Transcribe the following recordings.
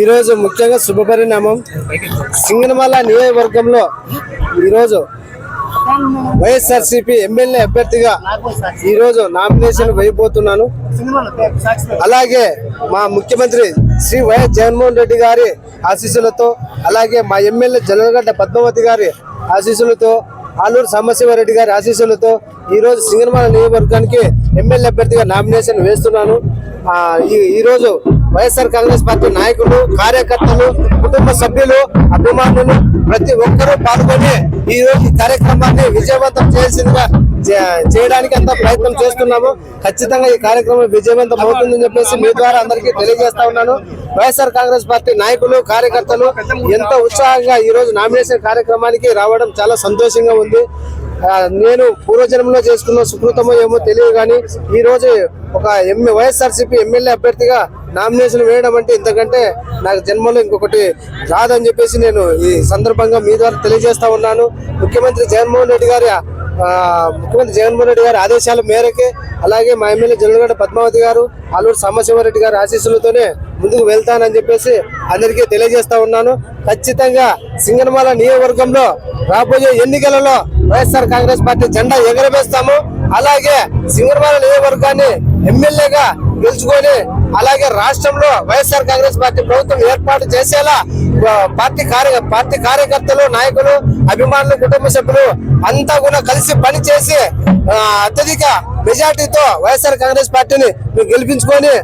ఈరోజు ముఖ్యంగా శుభపరిణామం సింగనమల నియోజకవర్గంలో ఈరోజు వైఎస్ఆర్సీపీ ఎమ్మెల్యే అభ్యర్థిగా ఈరోజు నామినేషన్ వేయబోతున్నాను. అలాగే మా ముఖ్యమంత్రి శ్రీ వైఎస్ జగన్మోహన్ రెడ్డి గారి ఆశీస్సులతో అలాగే మా ఎమ్మెల్యే జలగడ్డ పద్మావతి గారి ఆశీస్సులతో ఆలూరు సాంబశివారెడ్డి గారి ఆశీస్సులతో ఈరోజు సింగనమల నియోజకవర్గానికి ఎమ్మెల్యే అభ్యర్థిగా నామినేషన్ వేస్తున్నాను. ఈ ఈరోజు వైఎస్ఆర్ కాంగ్రెస్ పార్టీ నాయకులు కార్యకర్తలు కుటుంబ సభ్యులు అభిమానులు ప్రతి ఒక్కరూ పాల్గొని ఈ రోజు ఈ కార్యక్రమాన్ని విజయవంతం చేసిందిగా చే- చేయడానికి అంతా ప్రయత్నం చేస్తున్నాము. ఖచ్చితంగా ఈ కార్యక్రమం విజయవంతం అవుతుందని చెప్పేసి మీ ద్వారా అందరికీ తెలియజేస్తా ఉన్నాను. వైఎస్ఆర్ కాంగ్రెస్ పార్టీ నాయకులు కార్యకర్తలు ఎంతో ఉత్సాహంగా ఈ రోజు నామినేషన్ కార్యక్రమానికి రావడం చాలా సంతోషంగా ఉంది. నేను పూర్వజన్మలో చేసుకున్న సుకృతమో ఏమో తెలియదు కానీ ఈ రోజు ఒక ఎంఏ వైఎస్ఆర్సీపీ ఎమ్మెల్యే అభ్యర్థిగా నామినేషన్ వేయడం అంటే ఇంతకంటే నాకు జన్మలో ఇంకొకటి రాదని చెప్పేసి నేను ఈ సందర్భంగా మీ ద్వారా తెలియజేస్తా ఉన్నాను. ముఖ్యమంత్రి జగన్మోహన్ రెడ్డి గారి ముఖ్యమంత్రి జగన్మోహన్ రెడ్డి గారి ఆదేశాల మేరకే అలాగే మా ఎమ్మెల్యే జనగడ్డ పద్మావతి గారు ఆలూరు సాంబశివరెడ్డి గారి ఆశీస్సులతోనే ముందుకు వెళ్తానని చెప్పేసి అందరికీ తెలియజేస్తా ఉన్నాను. ఖచ్చితంగా సింగనమాల నియోజకవర్గంలో రాబోయే ఎన్నికలలో వైఎస్ఆర్ కాంగ్రెస్ పార్టీ జెండా ఎగరవేస్తాము. అలాగే సింగనమాల నియోజకవర్గాన్ని ఎమ్మెల్యేగా గెలుచుకొని అలాగే రాష్ట్రంలో వైఎస్ఆర్ కాంగ్రెస్ పార్టీ ప్రభుత్వం ఏర్పాటు చేసేలా పార్టీ కార్య పార్టీ కార్యకర్తలు నాయకులు అభిమానులు కుటుంబ సభ్యులు అంతా కూడా కలిసి పనిచేసి అత్యధిక మెజార్టీతో వైఎస్ఆర్ కాంగ్రెస్ పార్టీని గెలిపించుకొని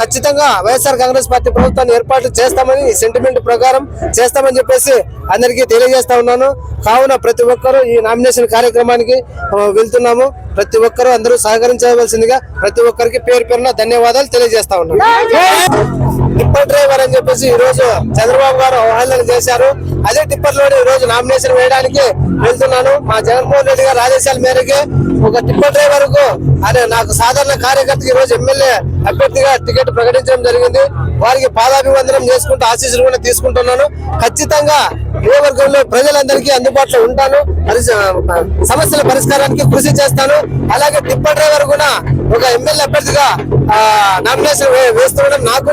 ఖచ్చితంగా వైఎస్ఆర్ కాంగ్రెస్ పార్టీ ప్రభుత్వాన్ని ఏర్పాటు చేస్తామని ఈ సెంటిమెంట్ ప్రకారం చేస్తామని చెప్పేసి అందరికీ తెలియజేస్తా ఉన్నాను. కావున ప్రతి ఒక్కరూ ఈ నామినేషన్ కార్యక్రమానికి వెళ్తున్నాము. ప్రతి ఒక్కరూ అందరూ సహకరించవలసిందిగా ప్రతి ఒక్కరికి పేరు పేరున ధన్యవాదాలు తెలియజేస్తా ఉన్నాను. టిప్పర్ డ్రైవర్ అని చెప్పేసి ఈ రోజు చంద్రబాబు గారు అవహేళన చేశారు. అదే టిప్పర్లోని ఈ రోజు నామినేషన్ వేయడానికి వెళ్తున్నాను. మా జగన్మోహన్ రెడ్డి గారు ఆదేశాల మేరకే ఒక టిప్పర్ డ్రైవర్కు అదే నాకు సాధారణ కార్యకర్తకి ఈ రోజు ఎమ్మెల్యే అభ్యర్థిగా టికెట్ ప్రకటించడం జరిగింది. వారికి పాదాభివందనం చేసుకుంటూ ఆశీస్సులు కూడా తీసుకుంటున్నాను. ఖచ్చితంగా నియోజకవర్గంలో ప్రజలందరికీ అందుబాటులో ఉంటాను. సమస్యల పరిష్కారానికి కృషి చేస్తాను. అలాగే టిప్పర్ డ్రైవర్ కూడా ఒక ఎమ్మెల్యే అభ్యర్థిగా నామినేషన్ వేస్తుండడం నాకు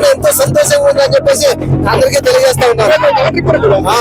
ఉందని చెప్పేసి అందరికీ తెలియజేస్తా ఉన్నాను ఆ.